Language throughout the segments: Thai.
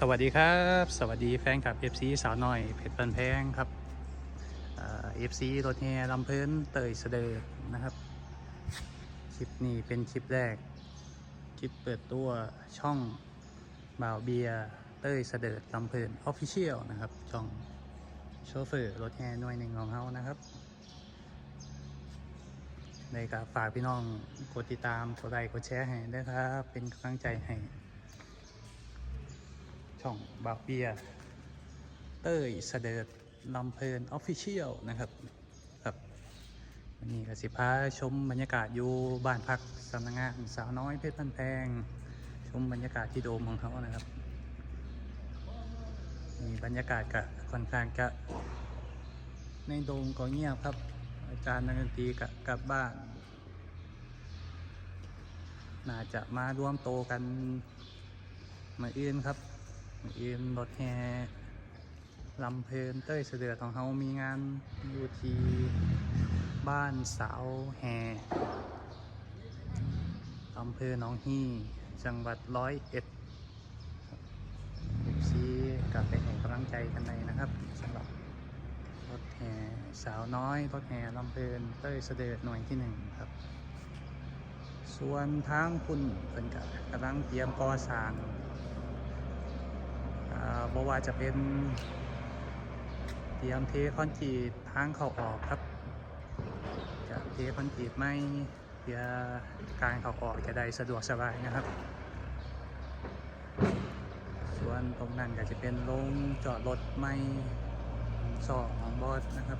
สวัสดีครับ สวัสดีแฟนคลับ FC สาวน้อยเพชรบันแพงครับเอฟซีรถแห่ลำเพลินเตยเสดอนะครับ คลิปนี้เป็นคลิปแรก คลิปเปิดตัวช่องบ่าวเบียเตยเสดิร์ดลำเพลินออฟฟิเชียลนะครับ ช่องโชเฟอร์รถแห่หน่วยหนึ่งของเขานะครับในกับฝากพี่น้องกดติดตามกดไลค์กดแชร์ให้ด้วยครับ เป็นกำลังใจให้ ช่องบาวเบีย เต้ยเสดิร์ดลำเพลินออฟฟิเชียลนะครับครับวันนี้กสิพาชมบรรยากาศอยู่บ้านพักสำนักงานสาวน้อยเพชรพันแพง ชมบรรยากาศที่โดมของเขานะครับมีบรรยากาศกะค่อนข้างจะในโดมก็เงียบครับ อาจารย์นักดนตรีกะกลับบ้าน น่าจะมาร่วมโตกันมาอื่นครับ อื่นรถแห่ลำเพลินเต้ยเสดือของเขามีงานอยู่ที่บ้านสาวแห่อำเภอหนองฮีจังหวัดร้อยเอ็ดซีกับไปให้กำลังใจกันในนะครับสำหรับรถแห่สาวน้อยรถแห่ลำเพลินเต้ยเสดือหน่วยที่หนึ่งครับ ส่วนทางคุณเป็นกกำลังเตรียมก่อสร้าง อ่าบ่ว่าจะเป็นเตรียมเทคอนกรีตทางเข้าออกครับ จะเทคอนกรีตไม่เพื่อการเข้าออกจะได้สะดวกสบายนะครับ ส่วนตรงนั้นก็จะเป็นโรงจอดรถไม่สองของบอสนะครับ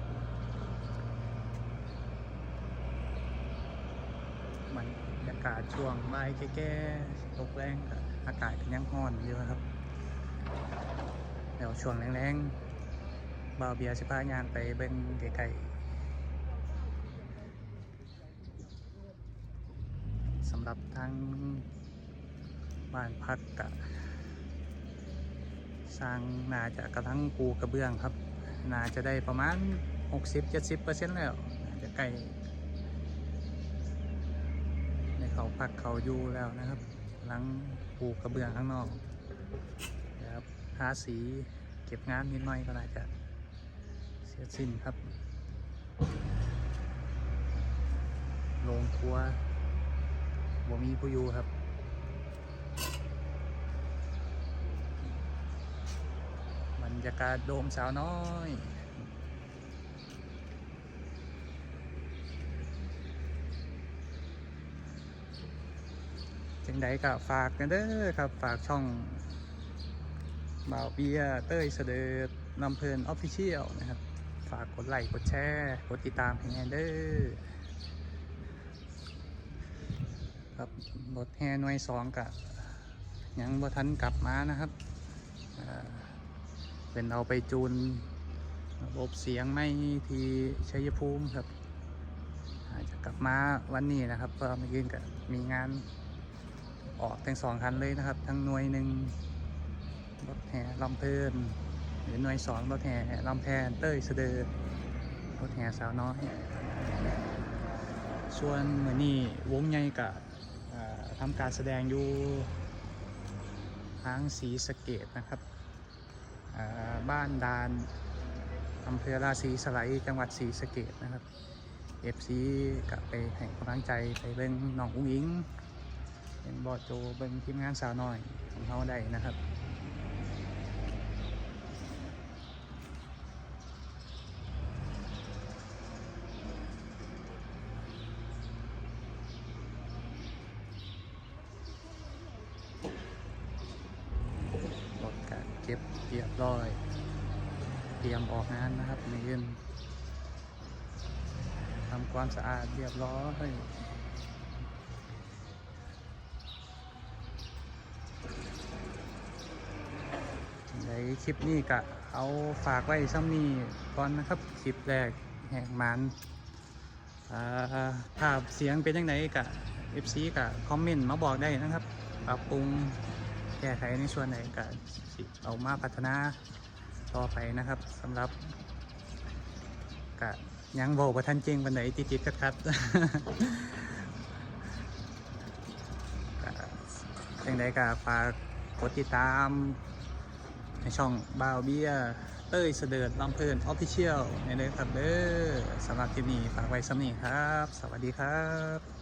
บรรยากาศช่วงบ่ายแก่ๆตกแรงอากาศก็ยังร้อนอยู่ครับ แล้วช่วงแรงๆบ่าวเบียร์สิพายางไปเบิ่งไกลๆสำหรับทางบ้านพักกะสร้างน่าจะกระทั่งปูกระเบื้องครับ น่าจะได้ประมาณ 60-70%แล้วน่าจะใกล้ในเขาพักเขาอยู่แล้วนะครับ หลังปลูกกระเบื้องข้างนอก นะครับทาสีเก็บงานนิดหน่อยก็น่าจะเสียสิ้นครับโรงครัวบ่มีผู้อยู่ครับบรรยากาศโดมสาวน้อยจังใดก็ฝากกันเด้อครับ ฝากช่อง บ่าวเบียเต้ยเสดอนำเพลินออฟฟิเชียลนะครับ ฝากกดไลค์ กดแชร์ กดติดตามให้แน่เด้อครับรถแห่หน่วยสองกับยังบ่ทันกลับมานะครับเป็นเอาไปจูนระบบเสียงไม่ที่ชัยภูมิครับอาจจะกลับมาวันนี้นะครับเพราะเมื่อกี้ก็มีงานออกทั้งสองคันเลยนะครับ ทั้งหน่วยหนึ่ง รถแห่ลำเพลินหรือหน่วยสองรถแห่ลำแพนเต้ยเสดอรถแห่สาวน้อยส่วนเหมือนนี่วงใหญ่กับทำการแสดงอยู่ทางสีสะเกตนะครับบ้านดานอำเภอราศีสไลจังหวัดศรีสะเกตนะครับ FC กับไปให้กำลังใจไปเบิ่งน้องอุ้งอิงเป็นบอดโจเบิ่งทีมงานสาวน้อยของเขาได้นะครับ รถกะ เก็บเรียบร้อย เตรียมออกงานนะครับในยืนทำความสะอาดเรียบร้อยในคลิปนี้กะเอาฝากไว้ซ้ำนี้ก่อนนะครับ คลิปแรกแห่งมันอ่าภาพเสียงเป็นยังไงกะ FC กะ คอมเมนต์มาบอกได้นะครับ ปรับปรุง แก้ไขในส่วนไหนกะสิเอามาพัฒนาต่อไปนะครับสำหรับกะยังบกว่าท่านเจงวันไหนติดติดๆคัดๆกะยังไงกะฝากกดติดตามในช่องบ่าวเบียเต้ยเสดิร์ดลำเพลินออฟฟิเชียลในเด้อครับเด้อสำหรับคลิปนี้ฝากไว้สำนีครับ สวัสดีครับ